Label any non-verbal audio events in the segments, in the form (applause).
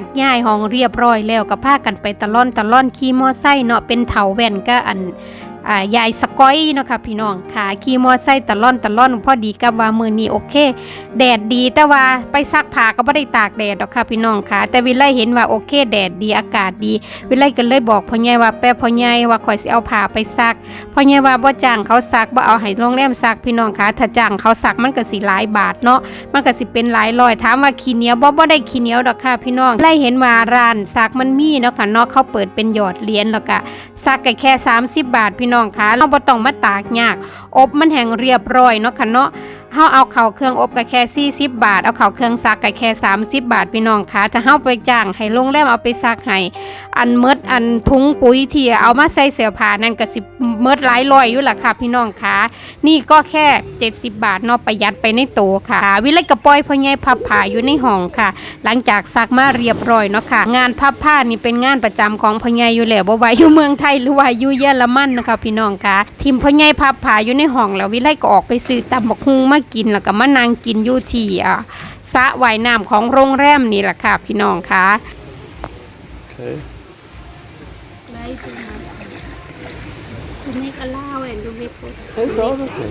ากย้ายห้องเรียบร้อยแล้วก็พากันไปตะล่อนตะล่อนขี่มอไซค์เนาะเป็นเถาแว่นก็อัน ยายสกอยเนาะค่ะพี่น้องค่ะขี่มอไซค์ตะล่อนตะล่อนพอดีกับว่ามือนี้โอเค แดดดีแต่ว่าไปซักผ้าก็บ่ได้ตากแดดดอกค่ะพี่น้องค่ะ แต่วิไลเห็นว่าโอเค แดดดีอากาศดี วิไลก็เลยบอกพ่อใหญ่ว่าแป๊พ่อใหญ่ว่าข่อยสิเอาผ้าไปซักพ่อใหญ่ว่าบ่จ้างเขาซักบ่เอาให้โรงแรมซักพี่น้องค่ะถ้าจ้างเขาซักมันก็สิหลายบาทเนาะมันก็สิเป็นหลายร้อยถามว่าขี้เหนียวบ่บ่ได้ขี้เหนียวดอกค่ะพี่น้องไล่เห็นว่าร้านซักมันมีเนาะค่ะเนาะเขาเปิดเป็นหยอดเหรียญแล้วก็ซักก็แค่ 30 บาทพี่น้องคะเราบ่ต้องมาตากยาก อบมันแห้งเรียบร้อยเนาะค่ะเนาะ เฮาเอาเข้าเครื่องอบก็แค่40 บาท เอาเข้าเครื่องซักก็แค่30 บาทพี่น้องคะถ้าเฮาไปจ้างให้โรงแรมเอาไปซักให้อันเมดอันถุงปุ๋ยที่เอามาใส่เสื้อผ้านั่นก็สิเมดหลายร้อยอยู่ล่ะค่ะพี่น้องคะนี่ก็แค่ 70 บาทเนาะประหยัดไปในโตวค่ะ วิไลกระปอยพ่อใหญ่พับผ้าอยู่ในห้องค่ะ หลังจากซักมาเรียบร้อยเนาะค่ะ งานพับผ้านี่เป็นงานประจำของพ่อใหญ่อยู่แล้วบ่ว่าอยู่เมืองไทยหรือว่าอยู่เยอรมันนะคะพี่น้องคะทีมพ่อใหญ่พับผ้าอยู่ในห้องแล้ววิไลก็ออกไปซื้อตำบักฮุงมากินแล้วก็มานั่งกินอยู่ที่อ่าสระว่ายน้ำของโรงแรมนี่แหละค่ะ พี่น้องค่ะ Okay. To make allow and to make That's all okay.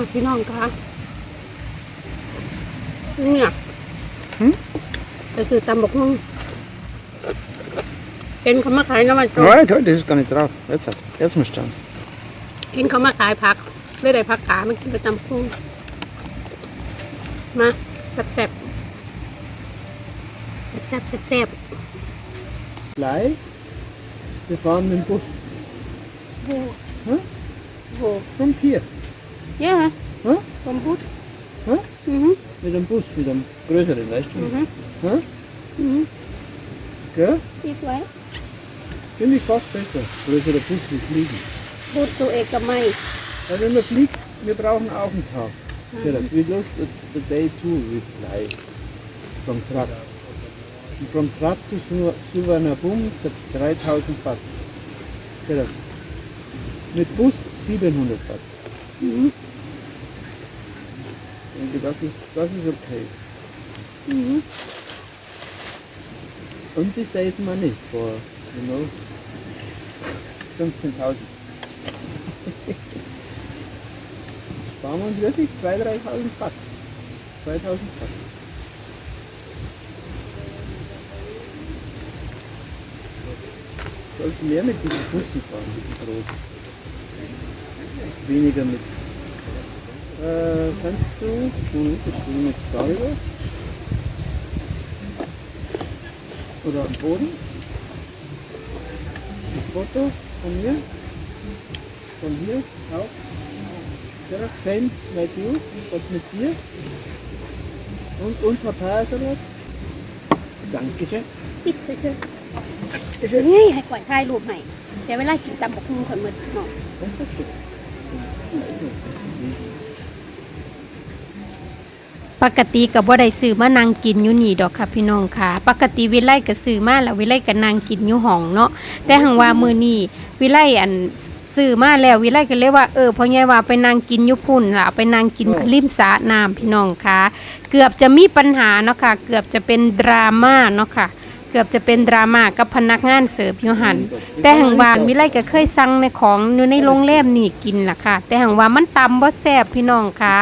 อะพี่น้องคะเนี่ยหืมไปซื้อตำบกหุ่งเห็นเขามาขายน้ำมันโจ Right, right, das ist gar nicht drauf. Jetzt, hat- jetzt musst du schauen. เห็นเขามาขายผักได้ได้ผักขามันกินกับตำบกหุ่งมาแซ่บแซ่บแซ่บแซ่บแซ่บ Gleich. Wir fahren mit dem Bus โหฮะโห von hier. เยอะฮะ Hä? ผมพูด Hä? อือฮึ Mit dem Bus, mit dem größeren, weißt อือ du? ฮึ Hä? อือฮึ Gell? อีกไว้ Finde ich fast besser. Größerer Bus wie fliegen. พูดตัวเอกมัย Weil wenn man fliegt, wir brauchen auch einen Tag. Gerrit, we lost the, the day too with fly from Trat. And from Trat to Su- Suvarnabhumi, the 3000 Watt. Gerrit. Mit Bus 700 Watt. อือฮึ Ich denke, das ist, das ist okay. Mhm. Und die save money vor, you know, 15.000. (laughs) Sparen wir uns wirklich 2.000, 3.000 Pack. 2.000 Pack. Sollten mehr mit diesem Bussi fahren, mit dem Brot. Weniger mit Äh, kannst du, Moment, ich bin jetzt darüber. Oder am Boden. Ein Foto von mir. Von hier auch. Ja, same like you, was mit dir. Und, und Papaya-Salat. Dankeschön. ปิดเฉยๆเฮ้ยให้ก่อยถ่ายรูปให้เสียเวลากินตำบักหุ่งข่อยหมดเนาะ Dankeschön. ปกติกับว่าได้ซื้อมานางกินอยู่นี่ดอกค่ะพี่น้องค่ะ ปกติวิไลก็ซื้อมาแล้ววิไลก็นางกินอยู่ห้องเนาะแต่หังว่ามือนี้วิไลอันซื้อมาแล้ววิไลก็เลยว่าเออพ่อใหญ่ว่าไปนางกินอยู่พุ่นล่ะไปนางกินริมสระน้ำพี่น้องค่ะ เกือบจะมีปัญหาเนาะค่ะ เกือบจะเป็นดราม่าเนาะค่ะ เกือบจะเป็นดราม่ากับพนักงานเสิร์ฟอยู่หันแต่หังวานวิไลก็เคยสั่งในของอยู่ในโรงแรมนี่กินล่ะค่ะ แต่หังว่ามันตำบ่แซ่บพี่น้องค่ะ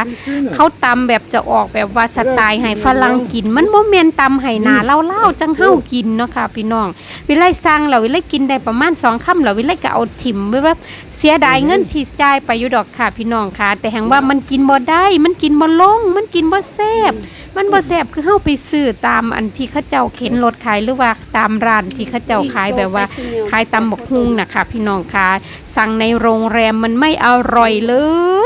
เขาตำแบบจะออกแบบว่าสไตล์ให้ฝรั่งกิน มันบ่แม่นตำให้หนาเล่าๆจังเฮากินเนาะค่ะ พี่น้องวิไลสั่งแล้ววิไลกินได้ประมาณ2ค่ำแล้ววิไลก็เอาถิ่มไว้ว่าเสียดายเงินที่จ่ายไปอยู่ดอกค่ะพี่น้องค่ะ แต่หังว่ามันกินบ่ได้ มันกินบ่ลง มันกินบ่แซ่บมันบ่แซ่บคือเฮาไปซื้อตามอันที่เขาเจ้าเข็นรถขายหรือว่าตามร้านที่เขาเจ้าขายแบบว่าขายตำบกฮุงนะคะพี่น้องคะสั่งในโรงแรมมันไม่อร่อยเล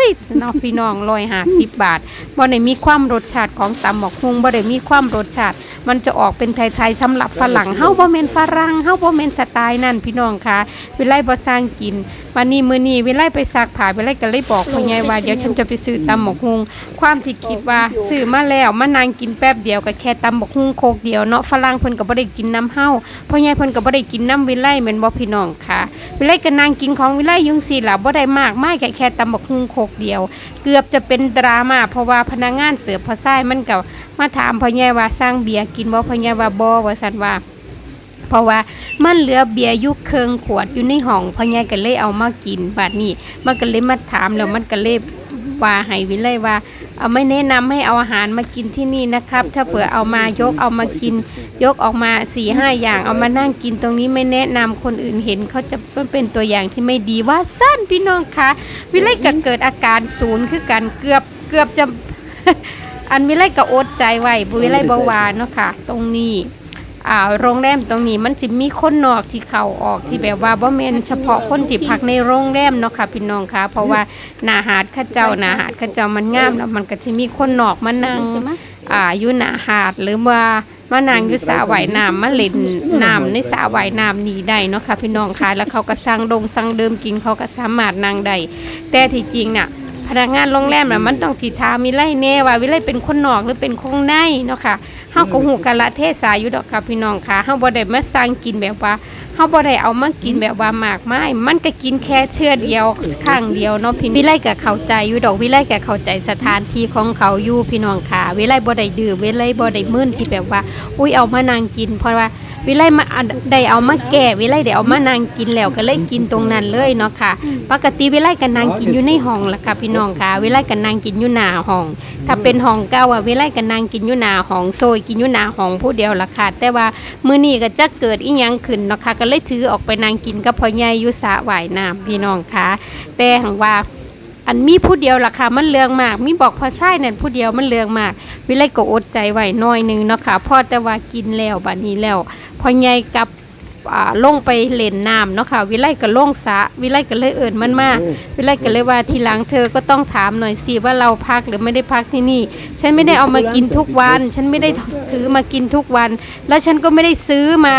ยเนาะพี่น้องร้อยห้าสิบบาทบ่ได้มีความรสชาติของตำบกฮุงบ่ได้มีความรสชาติ มันจะออกเป็นไทยๆสำหรับฝรั่งเฮาบ่แม่นฝรั่งเฮาบ่แม่นสไตล์นั่นพี่น้องคะวิไลบ่สร้างกินวันนี้มื้อนี้วิไลไปซักผ้าวิไลก็เลยบอกพ่อใหญ่ว่าเดี๋ยวฉันจะไปซื้อตำบักฮุงความที่คิดว่าซื้อมาแล้วมานั่งกินแป๊บเดียวก็แค่ตำบักฮุงโคกเดียวเนาะฝรั่งเพิ่นก็บ่ได้กินินน้ำเฮาพ่อใหญ่เพิ่นก็บ่ได้กินน้ำวิไลแม่นบ่พี่น้องค่ะ วิไลก็นั่งกินของวิไลยุงซี่ล่ะบ่ได้มากไมายแค่แค่ตำบักฮุงโคกเดียว เกือบจะเป็นดราม่าเพราะว่าพนักงานเสิร์ฟพอซ้มันก็มาถามพ่อใหญ่ว่าสร้างเบียร์กินบ่พ่อใหญ่ว่าบ่ว่าซั่นว่าเพราะว่ามันเหลือเบียร์ยุคเคิงขวดอยู่ในห้องพ่อใหญ่ก็เลยเอามากินบัดนี้มันก็เลยมาถามแล้วมันก็เลย ว่าให้วิไลว่าเอาไม่แนะนำให้เอาอาหารมากินที่นี่นะครับ ถ้าเผื่อเอามายกเอามากิน ยกออกมาสี่ห้าอย่างเอามานั่งกินตรงนี้ไม่แนะนำคนอื่นเห็นเขาจะเป็นตัวอย่างที่ไม่ดีว่าสั้นพี่น้องคะวิไลก็เกิดอาการศูนย์คือกันเกือบเกือบจะอันวิไลก็อดใจไว้บุวิไลเบาหวานเนาะค่ะ ตรงนี้ อ่าโรงแรมตรงนี้มันจะมีคนนอกที่เข้าออกที่แบบว่าบ่แม่นเฉพาะคนที่พักในโรงแรมเนาะค่ะพี่น้องค่ะเพราะว่าหนาหาดเข้าเจ้าหนาหาดเข้าเจ้ามันงามแล้วมันก็จะมีคนนอกมานั่งอ่าอยู่หนาหาดหรือว่ามานั่งอยู่สระว่ายน้ำมาเล่นน้ำในสระว่ายน้ำนี้ได้เนาะค่ะพี่น้องค่ะแล้วเขาก็สั่งดงสั่งเดิมกินเขาก็สามารถนั่งได้แต่ที่จริงน่ะพ นักงานโรงแรมน่ะมันต้องสิถามมีไล่แน่ว่าวิไลเป็นคนนอกหรือเป็นคนในเนาะค่ะเฮาก็ฮู้กะละเทศาอยู่ดอกค่ะพี่น้องค่ะเฮาบ่ได้มาสั่งกินแบบว่าเฮาบ่ได้เอามากินแบบว่ามากมายมันก็กินแค่เทื่อเดียวครั้งเดียวเนาะพี่วิไลก็เข้าใจอยู่ดอกวิไลก็เข้าใจสถานที่ของเขาอยู่พี่น้องค่ะวิไลบ่ได้ดื้อวิไลบ่ได้มึนที่แบบว่า อุ้ยเอามานั่งกิน เพราะว่า วิไลมาได้เอามาแก่วิไลได้เอามานั่งกินแล้วก็เลยกินตรงนั้นเลยเนาะค่ะ ปกติวิไลก็นั่งกินอยู่ในห้องล่ะค่ะพี่น้องค่ะ วิไลก็นั่งกินอยู่หน้าห้อง ถ้าเป็นห้องเก่าอะวิไลก็นั่งกินอยู่หน้าห้องโซยกินอยู่หน้าห้องผู้เดียวล่ะค่ะ แต่ว่ามื้อนี้ก็จะเกิดอีหยังขึ้นเนาะค่ะก็เลยถือออกไปนั่งกินกับพ่อใหญ่อยู่สระว่ายน้ำพี่น้องค่ะ แต่หังว่า อันมีผู้เดียวล่ะค่ะมันเลืองมาก มีบอกพอไส้นั่นผู้เดียวมันเลืองมาก วิไลก็อดใจไว้น้อยนึงเนาะค่ะพอแต่ว่ากินแล้วบัดนี้แล้ว พอใหญ่กับอ่าลงไปเล่นน้ำเนาะค่ะวิไลก็ลงสะวิไลก็เลยเอิญมันมากวิไลก็เลยว่าทีหลังเธอก็ต้องถามหน่อยสิว่าเราพักหรือไม่ได้พักที่นี่ ฉันไม่ได้เอามากินทุกวัน ฉันไม่ได้ถือมากินทุกวัน แล้วฉันก็ไม่ได้ซื้อมา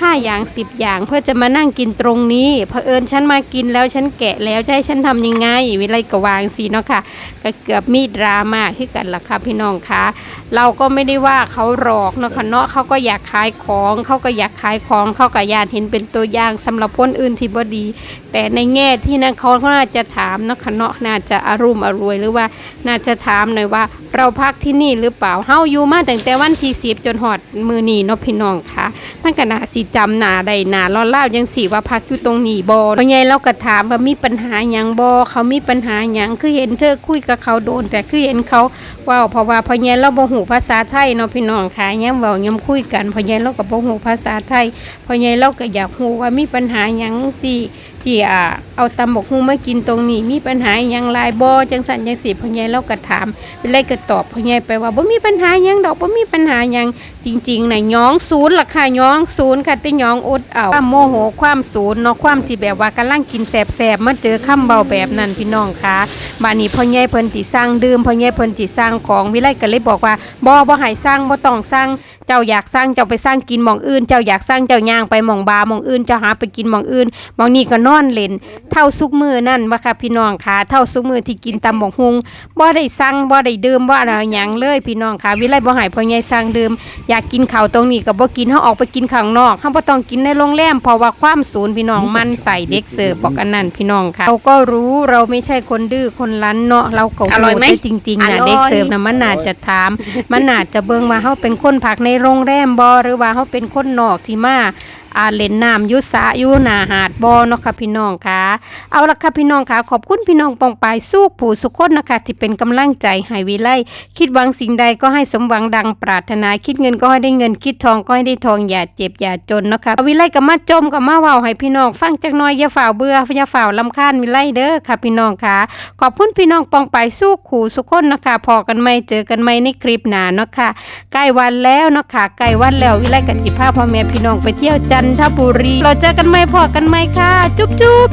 ห้าอย่างสิบอย่าง เพื่อจะมานั่งกินตรงนี้เผอิญฉันมากินแล้วฉันแกะแล้วจะให้ฉันทำยังไงวิไลก็วางสิเนาะค่ะก็เกือบมีดราม่าขึ้นกันล่ะค่ะพี่น้องคะเราก็ไม่ได้ว่าเขาหลอกเนาะค่ะเนาะเขาก็อยากขายของเขาก็อยากขายของเขาก็อยากเห็นเป็นตัวอย่างสำหรับคนอื่นที่บ่ดี แต่ในแง่ที่นั่นเขาก็น่าจะถามเนาะค่ะเนาะน่าจะอารุ่มอรวยหรือว่าน่าจะถามหน่อยว่า เราพักที่นี่หรือเปล่าเฮาอยู่มาตั้งแต่วันที่สิบจนหอดมือนีเนาะพี่น้องค่ะมันก็น่าสิจำหน้าได้หน้าล้อเล่ายังสิว่าพักอยู่ตรงนี้บ่เพราะไงเราก็ถามว่ามีปัญหาหยังบ่เขามีปัญหาหยังคือเห็นเธอคุยกับเขาโดน แต่คือเห็นเขาว้าเพราะว่าพอไงเราบ่ฮู้ภาษาไทยเนาะพี่น้องค่ะยังเว้ายังคุยกันพอไงเราก็บ่ฮู้ภาษาไทยพอไงเราก็อยากฮู้ว่ามีปัญหาหยังที่ที่อ่าเอาตำบกฮูมากินตรงนี้ มีปัญหาอย่างหลายบ่จังสันจังสีพ่อใหญ่เราก็ถามเป็นไรก็ตอบพ่อใหญ่ไปว่าบ่มีปัญหาอยังดอกบ่มีปัญหาอยังจริงๆน่ะย้องศูนย์ล่ะค่ะย้องศูนย์ค่ะแต่ย้องอดเอาความโมโหความศูนย์เนาะความที่แบบว่ากำลังกินแสบๆมาเจอคำเบาแบบนั้นพี่น้องค่ะ บานี้พ่อใหญ่เพิ่นสิสร้างดื่มพ่อใหญ่เพิ่นสิสร้างของวิไลก็เลยบอกว่าบ่บ่ให้สร้างบ่ต้องสร้างเจ้าอยากสร้างเจ้าไปสร้างกินหมองอื่น เจ้าอยากสร้างเจ้าย่างไปหมองบาหมองอื่นเจ้าหาไปกินหมองอื่นหมองนี่ก็นอนเล่นเท่าซุกมือนั่นว่าค่ะพี่น้องค่ะเท่าซุกมือที่กินตำบกฮุงบ่ได้สั่งบ่ได้ดื่มบ่อะไรหยังเลยพี่น้องค่ะ วิไลบ่ให้พ่อใหญ่สั่งดื่มอยากกินข้าวตรงนี้ก็บ่กินเฮาออกไปกินข้างนอกเฮาบ่ต้องกินในโรงแรมเพราะว่าความศูนย์พี่น้องมันใส่เด็กเสิร์ฟบอกอันนั้นพี่น้องค่ะเราก็รู้เราไม่ใช่คนดื้อคนรั้นเนาะเราก็อร่อยไหมแต่จริงๆน่ะอร่อยเด็กเสิร์ฟน่ะมันน่าจะถาม มันน่าจะเบิ่งว่าเฮาเป็นคนพักในโรงแรมบ่หรือว่าเฮาเป็นคนนอกที่มา อาเล่นน้ำยุสะยูนาหาดบ่เนาะค่ะพี่น้องค่ะเอาละค่ะพี่น้องค่ะขอบคุณพี่น้องปองปายสู้ผู้สุขคนนะคะที่เป็นกำลังใจให้วิไลคิดหวังสิ่งใดก็ให้สมหวังดังปรารถนาคิดเงินก็ให้ได้เงินคิดทองก็ให้ได้ทองอย่าเจ็บอย่าจนเนาะคะวิไลก็มาจมก็มาเว้าให้พี่น้องฟังจักน่อยอย่าฝ่าเบื่ออย่าฝ่าลำคาญวิไลเด้อค่ะพี่น้องค่ะขอบคุณพี่น้องปองปายสู้ขู่สุขคนนะคะพอกันไหมเจอกันไหมในคลิปหน้าเนาะค่ะใกล้วันแล้วเนาะค่ะใกล้วันแล้ววิไลกับสิพาพ่อแม่พี่น้องไปเที่ยวจันทบุรีเราเจอกันไหมพอกันไหมค่ะ จุ๊บจุ๊บ